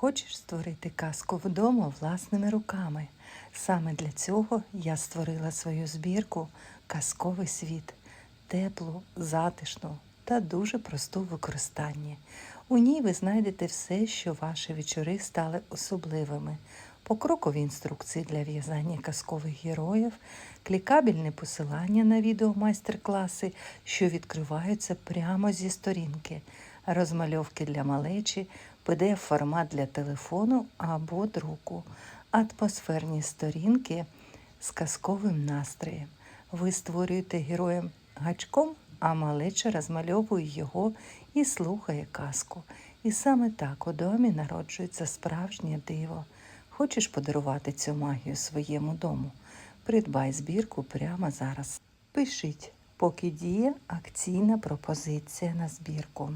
Хочеш створити казку вдома власними руками? Саме для цього я створила свою збірку Казковий світ, теплу, затишну та дуже просту в використанні. У ній ви знайдете все, що ваші вечори стали особливими. Покрокові інструкції для в'язання казкових героїв, клікабельне посилання на відео майстер-класи, що відкриваються прямо зі сторінки, розмальовки для малечі, PDF-формат для телефону або друку, атмосферні сторінки з казковим настроєм. Ви створюєте героєм гачком, а малеча розмальовує його і слухає казку. І саме так у домі народжується справжнє диво. Хочеш подарувати цю магію своєму дому? Придбай збірку прямо зараз. Пишіть, поки діє акційна пропозиція на збірку.